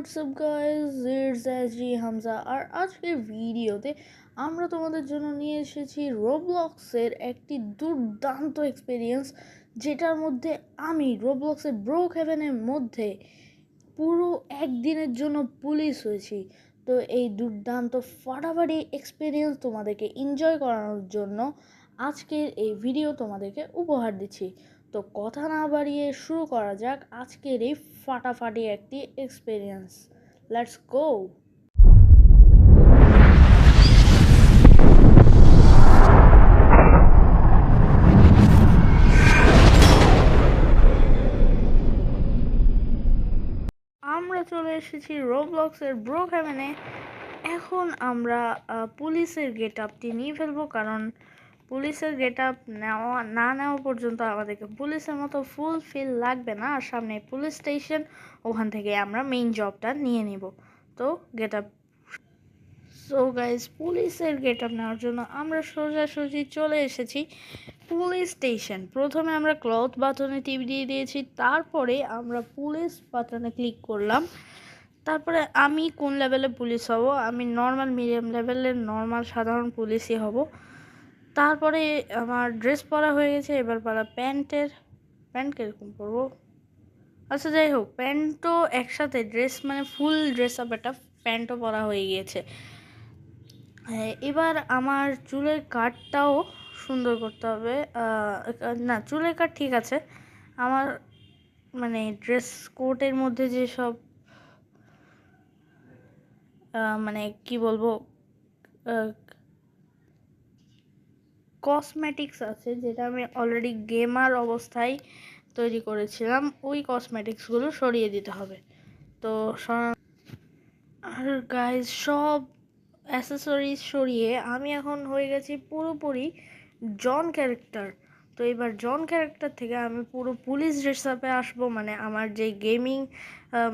WhatsApp guys it's জি হামজা আর আজকের ভিডিওতে আমরা তোমাদের জন্য নিয়ে এসেছি রোবলক্সের একটি দুর্দান্ত এক্সপিরিয়েন্স যেটার মধ্যে আমি রোবলক্সের ব্রোক হেভেনের মধ্যে পুরো একদিনের জন্য পুলিশ হয়েছি। তো এই দুর্দান্ত ফাটাফাটি এক্সপিরিয়েন্স তোমাদেরকে এনজয় করানোর জন্য আজকের এই ভিডিও তোমাদেরকে উপহার দিচ্ছি। তো কথা না বাড়িয়ে শুরু করা যাক আজকের এই ফাটাফাটি একটি এক্সপিরিয়েন্স লেটস গো আমরা চলে এসেছি রোবলক্সের ব্রোক হ্যাভেনে এখন আমরা পুলিশের গেট আপটি নিয়ে ফেলব কারণ পুলিশের গেট আপ নেওয়া, না নেওয়া পর্যন্ত আমাদেরকে পুলিশের মতো ফুল ফিল লাগবে না। আর সামনে পুলিশ স্টেশন, ওখান থেকে আমরা মেইন জবটা নিয়ে নিব। তো গেট আপ সো গাইজ পুলিশের গেট আপ নেওয়ার জন্য আমরা সোজাসুজি চলে এসেছি পুলিশ স্টেশন। প্রথমে আমরা ক্লথ বাটনে টিপ দিয়ে দিয়েছি, তারপরে আমরা পুলিশ বাটনে ক্লিক করলাম। তারপরে আমি কোন লেভেলে পুলিশ হব? আমি নর্মাল মিডিয়াম লেভেলের নর্মাল সাধারণ পুলিশই হব। তারপরে আমার ড্রেস পরা হয়ে গেছে, এবার পরা প্যান্টের। প্যান্ট কীরকম পরবো? আচ্ছা যাই হোক, প্যান্টও একসাথে ড্রেস মানে ফুল ড্রেস আপ একটা প্যান্টও পরা হয়ে গিয়েছে। এবার আমার চুলের কাটটাও সুন্দর করতে হবে। না, চুলের কাট ঠিক আছে। আমার মানে ড্রেস কোটের মধ্যে যে সব মানে কি বলব কসমেটিক্স আছে, যেটা আমি অলরেডি গেমার অবস্থায় তৈরি করেছিলাম, ওই কসমেটিক্সগুলো সরিয়ে দিতে হবে। তো আর গাইজ সব অ্যাসেসরিজ সরিয়ে আমি এখন হয়ে গেছি পুরোপুরি জন ক্যারেক্টার তো এবার জন ক্যারেক্টার থেকে আমি পুরো পুলিশ ড্রেস আসব মানে আমার যে গেমিং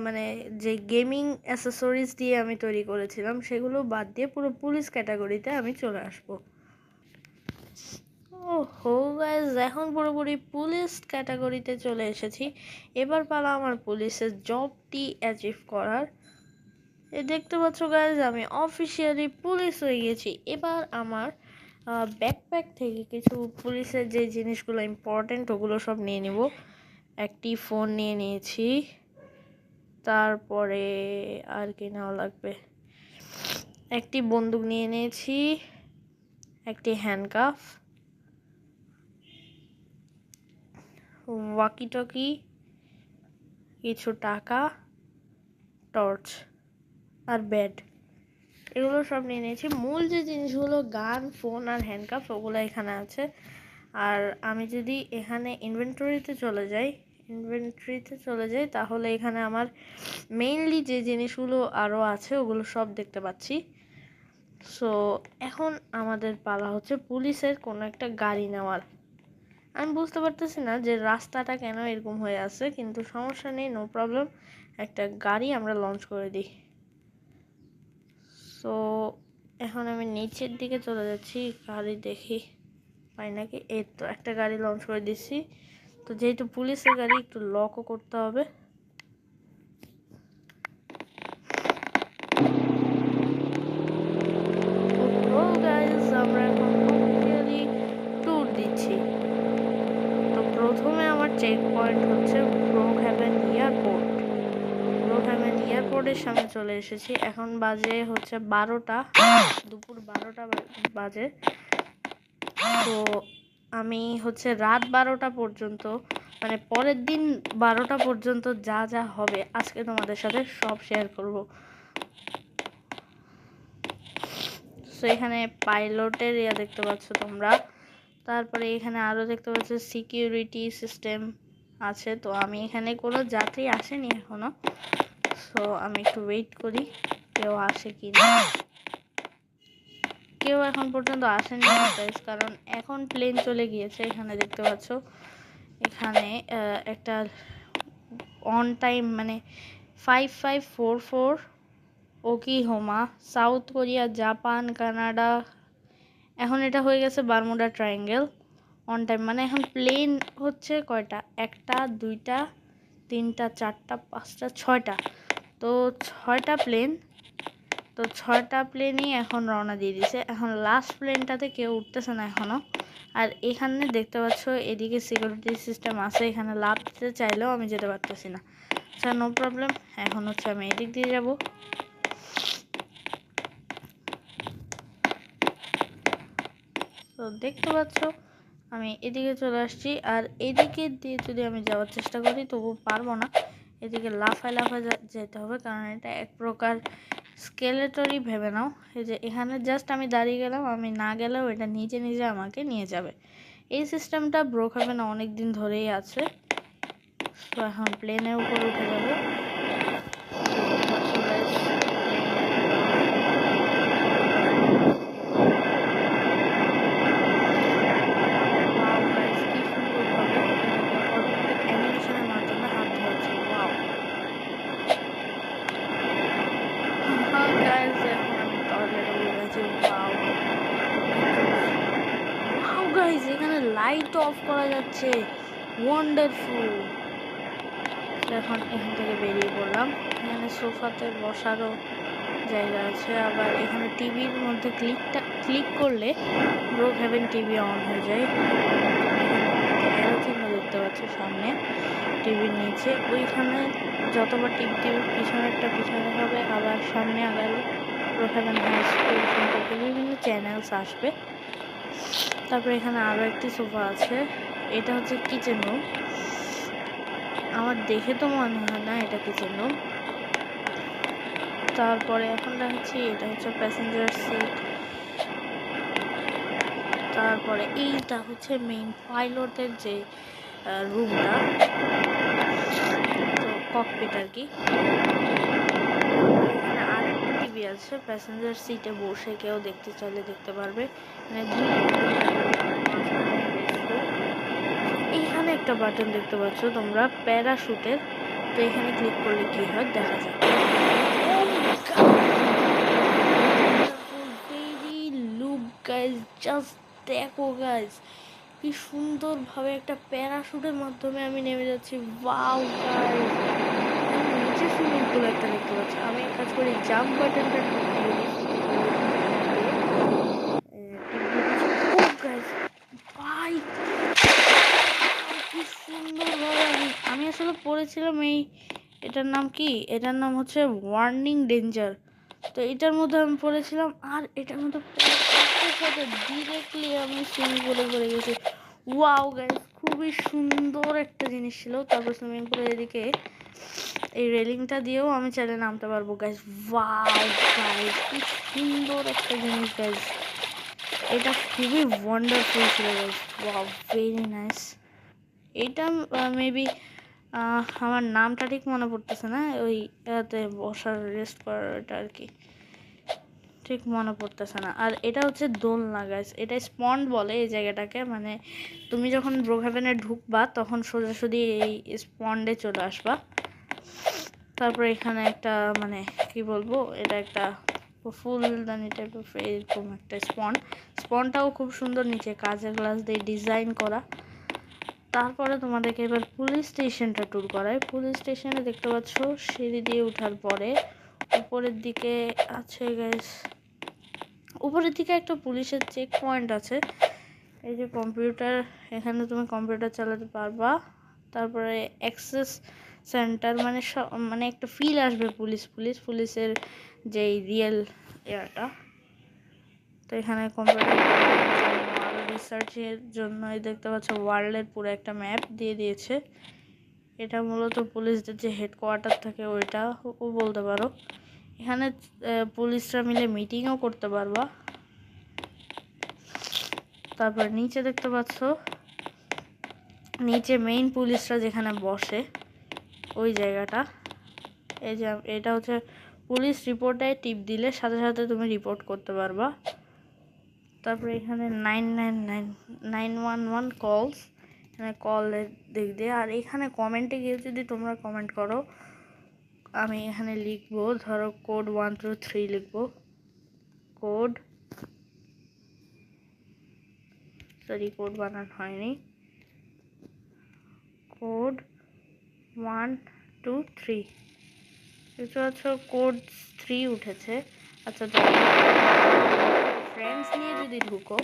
মানে যে গেমিং অ্যাসেসরিজ দিয়ে আমি তৈরি করেছিলাম, সেগুলো বাদ দিয়ে পুরো পুলিশ ক্যাটাগরিতে আমি চলে আসব। হো গাইজ এখন পুরোপুরি পুলিশ ক্যাটাগরিতে চলে এসেছি। এবার পালা আমার পুলিশের জবটি অ্যাচিভ করার। এ, দেখতে পাচ্ছ গাইজ আমি অফিসিয়ালি পুলিশ হয়ে গেছি। এবার আমার ব্যাকপ্যাক থেকে কিছু পুলিশের যে জিনিসগুলো ইম্পর্টেন্ট ওগুলো সব নিয়ে নিব। একটি ফোন নিয়ে নিয়েছি। তারপরে আর কি নেওয়া লাগবে? একটি বন্দুক নিয়ে নিয়েছি। একটি হ্যান্ডকাফ ওয়াকি টকি কিছু টাকা টর্চ আর বেড এগুলো সব নিয়ে নিয়েছি। মূল যে জিনিসগুলো, গান ফোন আর হ্যান্ডকাপ ওগুলো এখানে আছে। আর আমি যদি এখানে ইনভেন্টরিতে চলে যাই ইনভেন্টরিতে চলে যাই, তাহলে এখানে আমার মেইনলি যে জিনিসগুলো আরও আছে, ওগুলো সব দেখতে পাচ্ছি। সো এখন আমাদের পালা হচ্ছে পুলিশের কোনো একটা গাড়ি নেওয়ার। আমি বুঝতে পারতেছি না যে রাস্তাটা কেন এরকম হয়ে আছে, কিন্তু সমস্যা নেই নো প্রবলেম একটা গাড়ি আমরা লঞ্চ করে দিই। সো এখন আমি নিচের দিকে চলে যাচ্ছি, গাড়ি দেখি। পাই নাকি? এই তো, একটা গাড়ি লঞ্চ করে দিচ্ছি তো যেহেতু পুলিশের গাড়ি, একটু লকও করতে হবে। আমরা এখন অফিসিয়ালি ট্যুর দিচ্ছি তো প্রথমে আমার চেক পয়েন্ট হচ্ছে Brookhaven airport Brookhaven এয়ারপোর্টের সামনে চলে এসেছি। এখন বাজে হচ্ছে বারোটা, দুপুর বারোটা বাজে। তো আমি হচ্ছে রাত বারোটা পর্যন্ত মানে পরের দিন বারোটা পর্যন্ত যা যা হবে আজকে তোমাদের সাথে সব শেয়ার করব। সো এখানে পাইলটের ইয়া দেখতে পাচ্ছ তোমরা। তারপরে এখানে আরও দেখতে পাচ্ছি সিকিউরিটি সিস্টেম আছে। তো আমি এখানে কোনো যাত্রী আসেনি এখনও সো আমি একটু ওয়েট করি কেউ আসে কি না কেউ এখন পর্যন্ত আসেনি কারণ এখন প্লেন চলে গিয়েছে। এখানে দেখতে পাচ্ছ, এখানে একটা অন টাইম মানে ফাইভ ফাইভ ফোর ফোর ওকিহোমা সাউথ কোরিয়া জাপান কানাডা এখন এটা হয়ে গেছে বারমুডা ট্রায়াঙ্গেল অন টাইম মানে এখন প্লেন হচ্ছে কয়টা? একটা, দুইটা, তিনটা, চারটা, পাঁচটা, ছয়টা। তো ছয়টা প্লেন তো ছয়টা প্লেনই এখন রওনা দিয়ে দিছে। এখন লাস্ট প্লেনটাতে কেউ উঠতেছে না এখনও আর এখানে দেখতে পাচ্ছ, এদিকে সিকিউরিটি সিস্টেম আছে, এখানে লাভ দিতে চাইলেও আমি যেতে পারতেছি না। আচ্ছা নো প্রবলেম এখন হচ্ছে আমি এদিক দিয়ে যাব। তো দেখতে পাচ্ছ, আমি এদিকে চলে আসছি। আর এদিকে দিয়ে যদি আমি যাওয়ার চেষ্টা করি, তবু পারব না। এদিকে লাফায় লাফায় যেতে হবে, কারণ এটা এক প্রকার স্কেলেটরই ভেবে নাও। এই যে এখানে জাস্ট আমি দাঁড়িয়ে গেলাম, আমি না গেলেও এটা নিজে নিজে আমাকে নিয়ে যাবে। এই সিস্টেমটা ব্রোক হবে না অনেক দিন ধরেই আছে। তো এখন প্লেনের উপর উঠে যাব। যাচ্ছে ওয়ান্ডারফুল এখন এখান থেকে বেরিয়ে পড়লাম। এখানে সোফাতে বসারও জায়গা আছে। আবার এখানে টিভির মধ্যে ক্লিকটা ক্লিক করলে ব্রোক হ্যাভেন টিভি অন হয়ে যায়। চিহ্ন দেখতে পাচ্ছ সামনে টিভির নিচে। ওইখানে যতবার টিভি টিভির পিছনে একটা পিছনে হবে। আবার সামনে আগালে ব্রোক হ্যাভেন হাই স্কুল সম্পর্কে বিভিন্ন চ্যানেলস আসবে। তারপরে এখানে আরও একটি সোফা আছে। এটা হচ্ছে কিচেন রুম আমার দেখে তো মনে হয় না এটা কিচেন রুম তারপরে এখন দেখাচ্ছি এটা হচ্ছে প্যাসেঞ্জার সিট তারপরে এইটা হচ্ছে মেইন পাইলটের যে রুমটা তো ককপিট আর কি। এখানে আরেকটা টিভি আছে প্যাসেঞ্জার সিটে বসে কেউ দেখতে চাইলে দেখতে পারবে। মানে এইখানে একটা বাটন দেখতে পাচ্ছ, তোমরা প্যারাশুটের তো এখানে ক্লিক করলে কি হয় দেখা যায় গাইজ জাস্ট দেখো গাইজ কি সুন্দরভাবে একটা প্যারাশুটের মাধ্যমে আমি নেমে যাচ্ছি। ওয়াও গাইজ নিচে সুইমিং পুল একটা দেখতে পাচ্ছি। আমি কাজ করি জাম্প বাটনটা ভাই কি সুন্দরভাবে আমি আমি আসলে পড়েছিলাম এই, এটার নাম কি? এটার নাম হচ্ছে ওয়ার্নিং ডেঞ্জার তো এটার মধ্যে আমি পড়েছিলাম, আর এটার মধ্যে ডিরেক্টলি আমি সুইমিং পুলে পড়ে গেছি। ওয়াও গাইজ খুবই সুন্দর একটা জিনিস ছিল। তারপর সুইমিং পুলের এদিকে এই রেলিংটা দিয়েও আমি চাইলে নামতে পারব গাইজ ওয়াও গাইজ কি সুন্দর একটা জিনিস গাইজ এটা খুবই ওয়ান্ডারফুল ছিল গাইজ ওয়াও ভেরি নাইস এটা মেবি আমার নামটা ঠিক মনে পড়তেছে না, ওই ইয়াতে বসার রেস্ট করার আর কি। ঠিক মনে পড়তেছে না। আর এটা হচ্ছে দোলনা গাছ এটা স্পন্ড বলে এই জায়গাটাকে মানে তুমি যখন ব্রোঘাভেনে ঢুকবা, তখন সোজাসুজি এই স্পন্ডে চলে আসবা। তারপর এখানে একটা মানে কি বলব, এটা একটা ফুলদানি টাইপের এরকম একটা স্পন্ড। স্পন্ডটাও খুব সুন্দর, নিচে কাজের গ্লাস দিয়ে ডিজাইন করা। তারপরে তোমাদেরকে এবার পুলিশ স্টেশনটা ট্যুর করায় পুলিশ স্টেশনে দেখতে পাচ্ছ, সিঁড়ি দিয়ে ওঠার পরে উপরের দিকে আছে গ্যাস উপরের দিকে একটা পুলিশের চেক পয়েন্ট আছে। এই যে কম্পিউটার এখানে তুমি কম্পিউটার চালাতে পারবা। তারপরে অ্যাক্সেস সেন্টার মানে মানে একটা ফিল আসবে পুলিশ পুলিশ পুলিশের যেই রিয়েল ইয়াটা তো এখানে কম্পিউটার রিসার্চের জন্য দেখতে পাচ্ছ ওয়ার্ল্ডের পুরো একটা ম্যাপ দিয়ে দিয়েছে। এটা মূলত পুলিশদের যে হেডকোয়ার্টার থাকে ওইটা ও বলতে পারো। এখানে পুলিশরা মিলে মিটিংও করতে পারবা। তারপর নিচে দেখতে পাচ্ছ, নিচে মেইন পুলিশরা যেখানে বসে, ওই জায়গাটা। এই যে, এটা হচ্ছে পুলিশ রিপোর্টে টিপ দিলে সাথে সাথে তুমি রিপোর্ট করতে পারবা। তারপরে এখানে nine nine nine nine one one calls এখানে কলের দিক দিয়ে। আর এখানে কমেন্টে গিয়ে যদি তোমরা কমেন্ট করো, আমি এখানে লিখব, ধরো কোড ওয়ান টু থ্রি লিখব। কোড সরি কোড বানান হয়নি। কোড ওয়ান টু থ্রি দেখতে পাচ্ছ কোড থ্রি উঠেছে। আচ্ছা ফ্রেন্ডস নিয়ে যদি ঢুকো,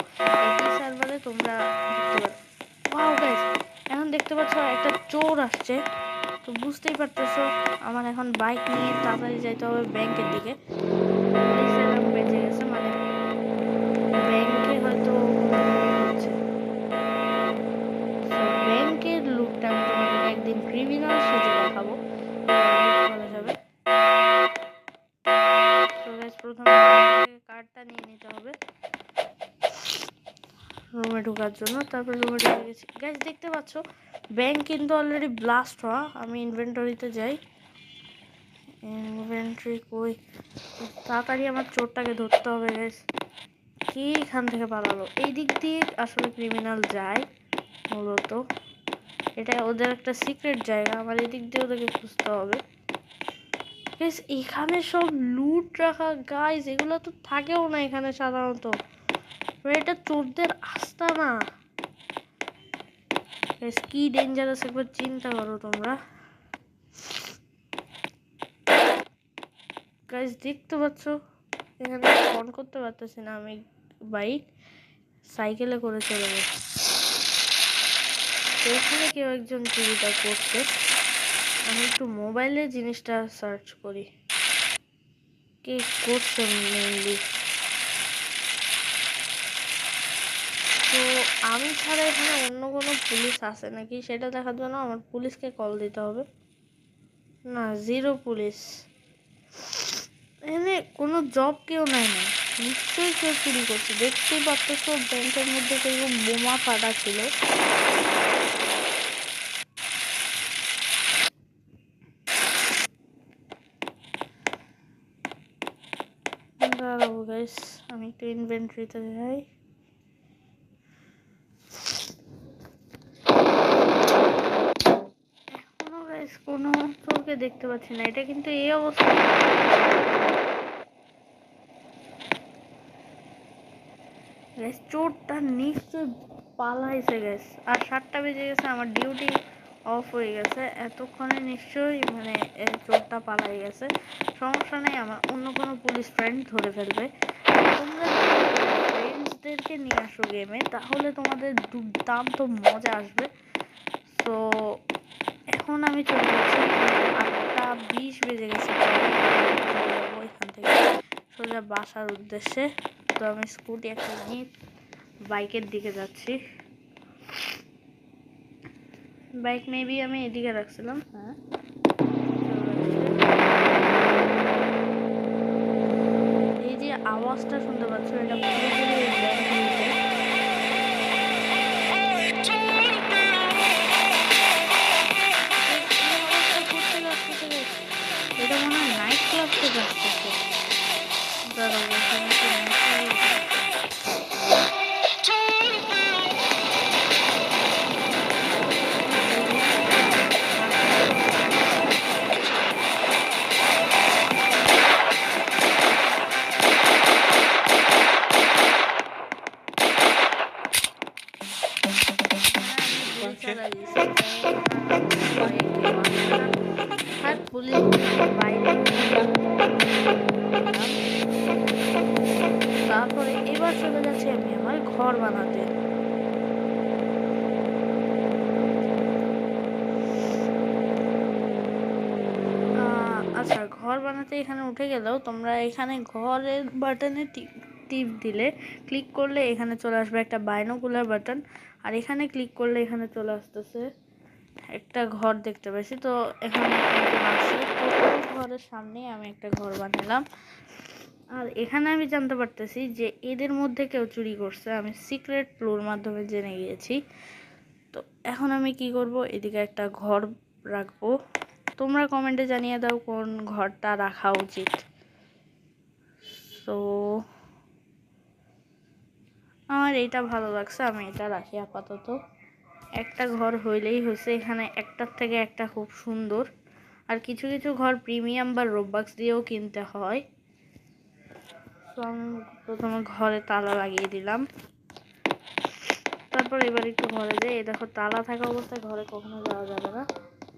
একই সার্ভারে তোমরা ওয়াও গাইস এখন দেখতে পাচ্ছ একটা চোর আসছে। তো বুঝতেই পারতেছো, আমার এখন বাইক নিয়ে তাড়াতাড়ি যাইতে হবে ব্যাংকের দিকে। গেছে মানে প্রথমে কার্ডটা নিয়ে নিতে হবে রুমে ঢোকার জন্য, তারপরে রুমে ঢুকে গেছি। গাইস দেখতে পাচ্ছ ব্যাংক কিন্তু অলরেডি ব্লাস্ট হওয়া আমি ইনভেন্টরিতে যাই। ইনভেন্টরি কই? তাড়াতাড়ি আমার চোরটাকে ধরতে হবে গাইস কি এখান থেকে পালালো? এই দিক দিয়ে আসলে ক্রিমিনাল যায়, মূলত। এটা ওদের একটা সিক্রেট জায়গা আমার এদিক দিয়ে ওদেরকে খুঁজতে হবে। এখানে সব লুট রাখা গাইস এগুলো তো থাকেও না এখানে সাধারণত। এটা চোরদের আস্থা না। গাইস কি ডেঞ্জারাস একবার চিন্তা করো তোমরা। দেখতে পাচ্ছ? এখানে ফোন করতে পারতেছি না আমি বাইক সাইকেলে করে চলে গেছি কেউ একজন চুরিটা করছে। আমি একটু মোবাইলে জিনিসটা সার্চ করি। কে করছে মেনলি তো আমি ছাড়া এখানে অন্য কোনো পুলিশ আছে নাকি? সেটা দেখার জন্য আমার পুলিশকে কল দিতে হবে। না জিরো পুলিশ। এখানে কোনো জব কেউ নেয় না। নিশ্চয়ই কেউ চুরি করছে। দেখতেই পাচ্ছ ব্যাংকের মধ্যে কেউ বোমা ফাটা ছিল। আমি একটু ইনভেন্টরিতে যাই এখনও গাইস কোনো দেখতে পাচ্ছি না। এটা কিন্তু এই অবস্থা। চোরটা নিশ্চয় পালাইছে গেছে আর সাতটা বেজে গেছে, আমার ডিউটি অফ হয়ে গেছে। এতক্ষণে নিশ্চয়ই মানে চোরটা পালাই গেছে। সমস্যা নেই, আমার অন্য কোনো পুলিশ ফ্রেন্ড ধরে ফেলবে। তোমরা ফ্রেন্ডসদেরকে নিয়ে আসো গেমে তাহলে তোমাদের দুর্দান্ত মজা আসবে। তো এখন আমি চলে যাচ্ছি। আটটা বিশ বেজে গেছে ওইখান থেকে। সোজা বাসার উদ্দেশ্যে। তো আমি স্কুটি একটা নিয়ে বাইকের দিকে যাচ্ছি। বাইক মেবি আমি এদিকে রাখছিলাম। হ্যাঁ। এই যে আওয়াজটা শুনতে পাচ্ছ এটা আর তারপরে এবার চলে যাচ্ছি আমি আমার ঘর বানাতে। আচ্ছা ঘর বানাতে এখানে উঠে গেলেও তোমরা এখানে ঘরের বাটনে টিপ দিলে ক্লিক করলে এখানে চলে আসবে একটা বাইনোকুলার বাটন আর এখানে ক্লিক করলে এখানে চলে আসতেছে। একটা ঘর দেখতে পেয়েছি তো এখানে ঘরের সামনে আমি একটা ঘর বানালাম আর এখানে আমি জানতে পারতেছি যে এদের মধ্যে কেউ চুরি করছে। আমি সিক্রেট ক্লুর মাধ্যমে জেনে গিয়েছি। তো এখন আমি কি করব? এদিকে একটা ঘর রাখব। তোমরা কমেন্টে জানিয়ে দাও কোন ঘরটা রাখা উচিত। তো আমার এইটা ভালো লাগছে, আমি এটা রাখি আপাতত। একটা ঘর হইলেই হয়েছে এখানে একটার থেকে একটা খুব সুন্দর। আর কিছু কিছু ঘর প্রিমিয়াম বা রোববাক্স দিয়েও কিনতে হয়। তো আমি প্রথমে ঘরে তালা লাগিয়ে দিলাম। তারপর এবার একটু ঘরে যাই। এই দেখো, তালা থাকা অবস্থায় ঘরে কখনো যাওয়া যাবে না।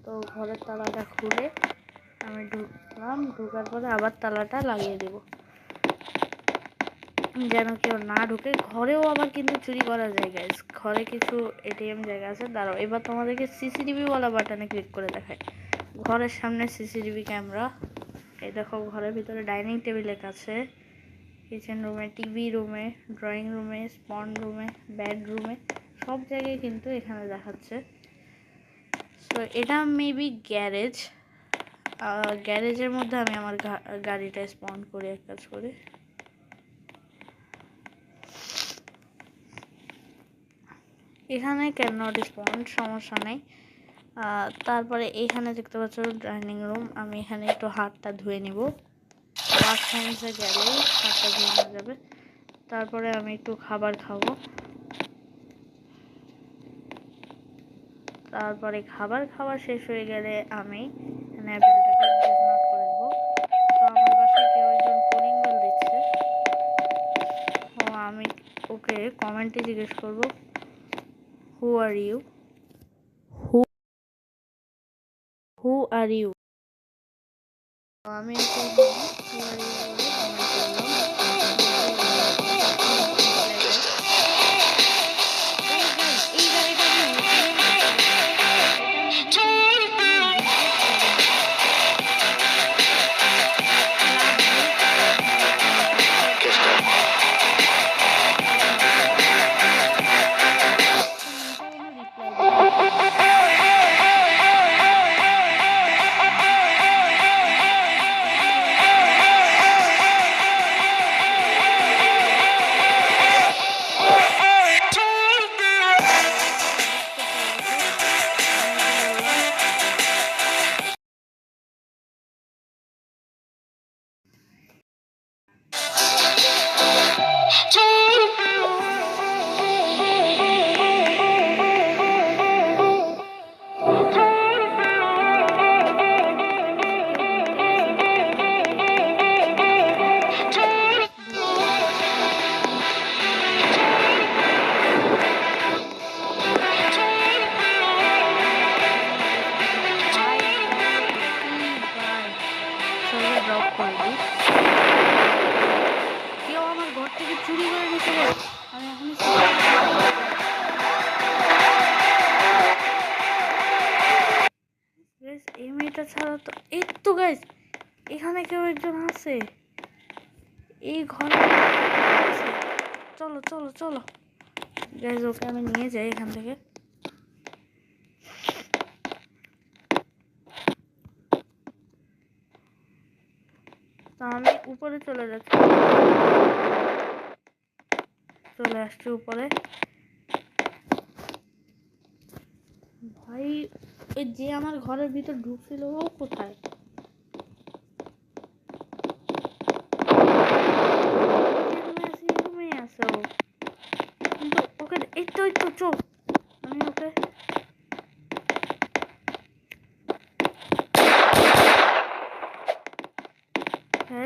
তো ঘরের তালাটা খুলে আমি ঢুকলাম। ঢুকার পরে আবার তালাটা লাগিয়ে দেব। যেন কেউ না ঢুকে। ঘরেও আবার কিন্তু চুরি করা যায় গাইস ঘরে কিছু এটিএম জায়গা আছে, দাঁড়াও। এবার তোমাদেরকে সিসিটিভি বলা বাটনে ক্লিক করে দেখায় ঘরের সামনে সিসিটিভি ক্যামেরা এই দেখো, ঘরের ভিতরে ডাইনিং টেবিলের কাছে কিচেন রুমে টিভি রুমে ড্রয়িং রুমে স্পন রুমে বেডরুমে সব জায়গায় কিন্তু এখানে দেখাচ্ছে। সো এটা মেবি গ্যারেজ গ্যারেজের মধ্যে আমি আমার গাড়িটা স্পন করে, এক কাজ করে। এখানে ক্যান নট সমস্যা নেই। তারপরে এখানে দেখতে পাচ্ছ ডাইনিং রুম আমি এখানে একটু হাতটা ধুয়ে নিব। ওয়াশ সাইন্সে গেলেই হাতটা ধুয়ে নেওয়া যাবে। তারপরে আমি একটু খাবার খাব। তারপরে খাবার খাওয়া শেষ হয়ে গেলে আমি অ্যাপেলটাকে করে তো আমার কেউ একজন দিচ্ছে। তো আমি ওকে কমেন্টে জিজ্ঞেস করব Who are you? Who Who are you? ছাড়া তো এই তো গাইজ এখানে কেউ একজন আছে। এই ঘরে চলো চলো চলো। গাইজ ওকে আমি নিয়ে যাই এখান থেকে। আমি উপরে চলে যাচ্ছি। চলে আসছি উপরে। ভাই ওই যে আমার ঘরের ভিতর ঢুকছিল ও কোথায়?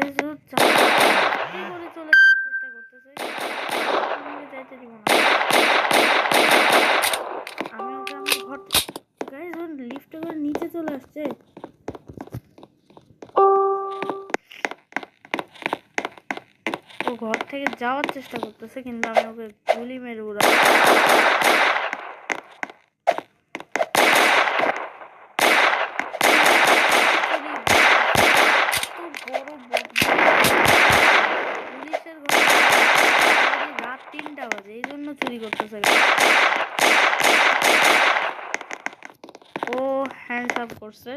আছে, থেকে যাওয়ার চেষ্টা করতেছে কিন্তু আমি ওকে গুলি মেরে উড়া পুলিশের ঘরে রাত তিনটা বাজে এই জন্য চুরি করতেছে ও হ্যান্ডস আপ করছে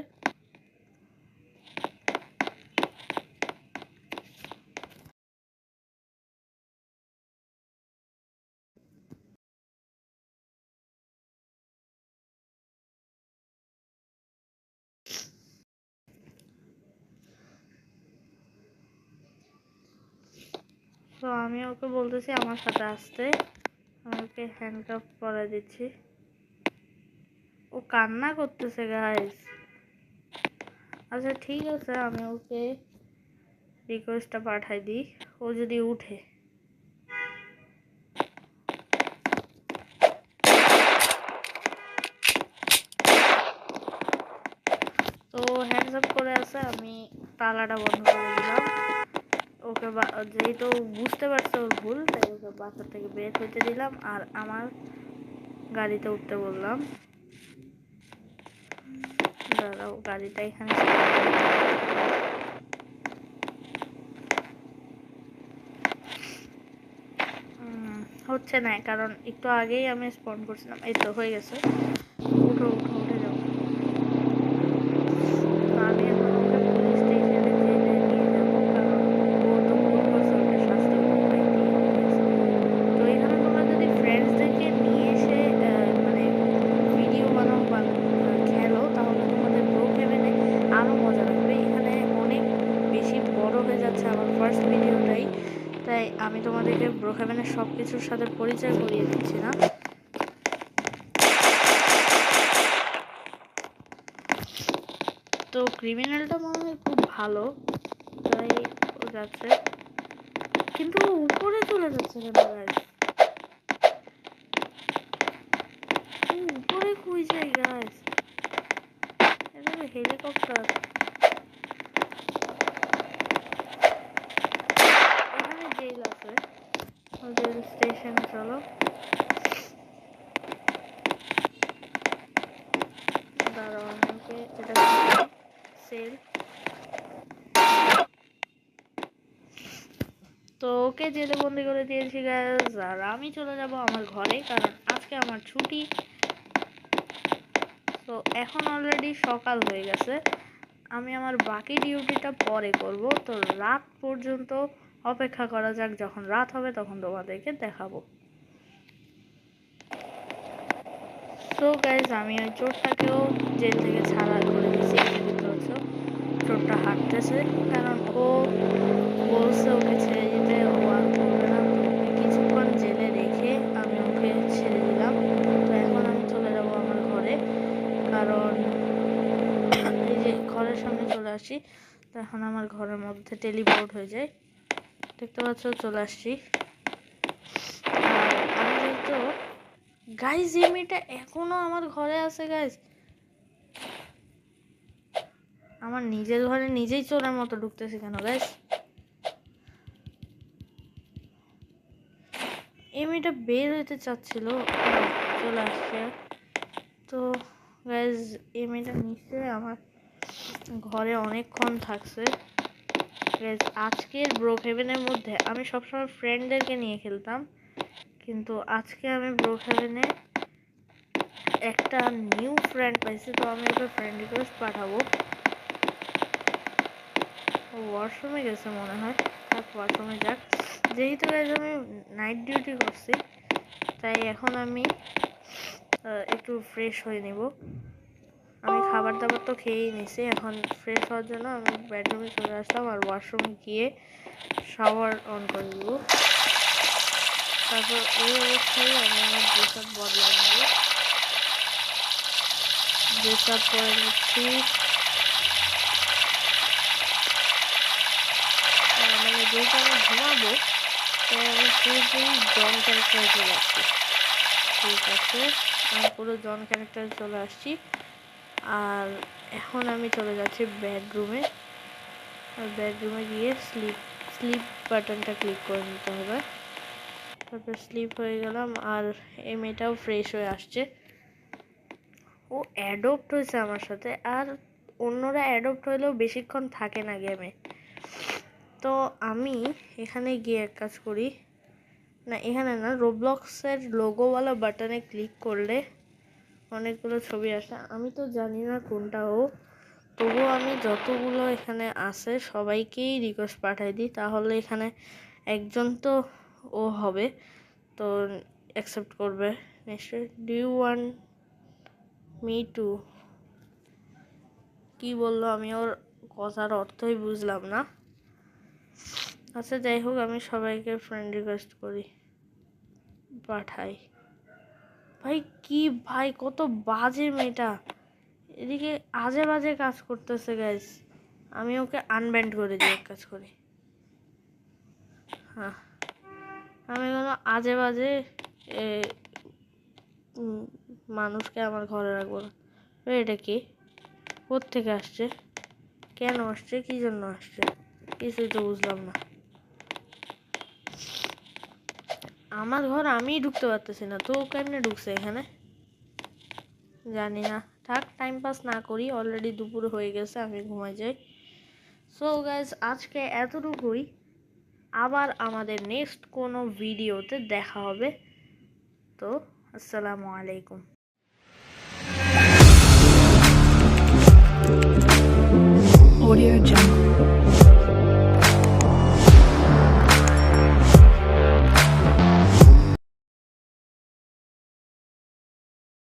তো আমি ওকে বলতেছি আমার সাথে আসতে। ওকে হ্যান্ডকাফ পরে দিচ্ছি। ও কান্না করতেছে গাইস আচ্ছা ঠিক আছে, আমি ওকে রিকোয়েস্টটা পাঠাই দিই। ও যদি উঠে। তো ও হ্যান্ডস আপ করে আছে, আমি তালাটা বন্ধ করে দিলাম। যেহেতু বুঝতে পারছে ওর ভুল, তাই ওকে বাসার থেকে বের হইতে দিলাম। আর আমার গাড়িতে উঠতে বললাম। দাঁড়াও, গাড়িটা এখানে হচ্ছে না, কারণ একটু আগেই আমি স্পন করছিলাম। এই তো, হয়ে গেছে। উঠো উঠো উঠে যাও তো আমি এখন ওকে পুলিশ স্টেশনে জেলে নিয়ে যাব কারণ ও তো ভুল করছে ওকে শাস্তি পাইতেই হবে। তো এখানে তোমরা যদি ফ্রেন্ডসদেরকে নিয়ে এসে আহ, মানে ভিডিও বানাও বা আহ, খেলো তাহলে তোমাদের প্রো হেভেনে আরও মজা লাগবে এখানে অনেক বেশি বড় হয়ে যাচ্ছে আমার ফার্স্ট ভিডিওটাই তাই আমি তোমাদেরকে ব্রোহেভেনের সব কিছুর সাথে পরিচয় করিয়ে দিচ্ছি না। তো ক্রিমিনালটা মনে হয় খুব ভালো, তাই ও যাচ্ছে। কিন্তু উপরে চলে যাচ্ছে কেন? উপরে কই গাছ এটা তো হেলিকপ্টার এখানে জেল আছে জেল স্টেশন, চলো। তো ওকে জেলে বন্দি করে দিয়েছি গ্যাস আর আমি চলে যাব আমার ঘরে, কারণ আজকে আমার ছুটি। তো এখন অলরেডি সকাল হয়ে গেছে। আমি আমার বাকি ডিউটিটা পরে করব। তো রাত পর্যন্ত অপেক্ষা করা যাক, যখন রাত হবে তখন তোমাদেরকে দেখাবো। তো গাইজ আমি ওই চোরটাকেও জেল থেকে ছাড়া করে দিয়েছি চোরটা হাঁটতেছে, কারণ ও বলছে ওকে ছেড়ে দিতে, ও আর করবে না। কিছুক্ষণ জেলে রেখে আমি ওকে ছেড়ে দিলাম। তো এখন আমি চলে যাব আমার ঘরে, কারণ এই যে ঘরের সামনে চলে আসি তো এখন আমার ঘরের মধ্যে টেলিপোর্ট হয়ে যায়। দেখতে পাচ্ছ চলে আসছি। আমি যেহেতু গাইজ এই মেয়েটা এখনও আমার ঘরে আছে গাইজ আমার নিজের ঘরে নিজেই চোরের মতো ঢুকতেছে কেন গাইজ এই মেয়েটা বের হইতে চাচ্ছিল। চলে আসছে। তো গাইজ এই মেয়েটা নিশ্চয়ই আমার ঘরে অনেকক্ষণ থাকছে। Guys, আজকের ব্রোক হেভেনের মধ্যে আমি সবসময় ফ্রেন্ডদেরকে নিয়ে খেলতাম কিন্তু আজকে আমি ব্রোক হেভেনে একটা নিউ ফ্রেন্ড পাইছি তো আমি ওকে ফ্রেন্ড রিকোয়েস্ট পাঠাবো। ওয়াশরুমে গেছে মনে হয়। থাক ওয়াশরুমে যাক। যেহেতু guys আমি নাইট ডিউটি করছি তাই এখন আমি একটু ফ্রেশ হয়ে নিব। আমি খাবার দাবার তো খেয়েই নিছি, এখন ফ্রেশ হওয়ার জন্য আমি বেডরুমে চলে আসলাম আর ওয়াশরুমে গিয়ে শাওয়ার অন করে দিব তারপর এই অবস্থায় আমি আমার ড্রেস আপ বদলাই নেব। করে নিচ্ছি। মানে যেহেতু আমি ঘুমাবো, তাই আমি পুরোপুরি জন ক্যারেক্টারে চলে আসছি। ঠিক আছে, আমি পুরো জন ক্যারেক্টারে চলে আসছি। আর এখন আমি চলে যাচ্ছি বেডরুমে আর বেডরুমে গিয়ে স্লিপ স্লিপ বাটনটা ক্লিক করে নিতে হবে। তারপর স্লিপ হয়ে গেলাম আর এই মেয়েটাও ফ্রেশ হয়ে আসছে। ও অ্যাডপ্ট হয়েছে আমার সাথে আর অন্যরা অ্যাডপ্ট হলেও বেশিক্ষণ থাকে না গেমে তো আমি এখানে গিয়ে এক কাজ করি। না, এখানে না রোবলক্সের লোগোওয়ালা বাটনে ক্লিক করলে অনেকগুলো ছবি আসে। আমি তো জানি না কোনটা ও তবুও আমি যতগুলো এখানে আছে সবাইকেই রিকোয়েস্ট পাঠাই দিই। তাহলে এখানে একজন তো ও হবে, তো অ্যাকসেপ্ট করবে। নিশ্চয়ই। ডু ওয়ান মি টু কি বলল? আমি ওর কথার অর্থই বুঝলাম না। আচ্ছা যাই হোক, আমি সবাইকে ফ্রেন্ড রিকোয়েস্ট করি। পাঠাই। ভাই, কি ভাই, কত বাজে মেয়েটা। এদিকে আজে বাজে কাজ করতেছে গাইস আমি ওকে আনব্যান্ড করে দিই, এক কাজ করে। হ্যাঁ। আমি কোনো আজে বাজে মানুষকে আমার ঘরে রাখব না। এটা কি? কোত্থেকে আসছে? কেন আসছে? কি জন্য আসছে? কিছুই তো বুঝলাম না। আমার ঘর আমিই ঢুকতে পারতেছি না, তো কেমনে ঢুকছে এখানে? জানি না। থাক টাইম পাস না করি অলরেডি দুপুর হয়ে গেছে, আমি ঘুমাই যাই। সো গাইজ আজকে এতটুকুই। আবার আমাদের নেক্সট কোনো ভিডিওতে দেখা হবে। তো, আসসালামু আলাইকুম। Audio Jungle.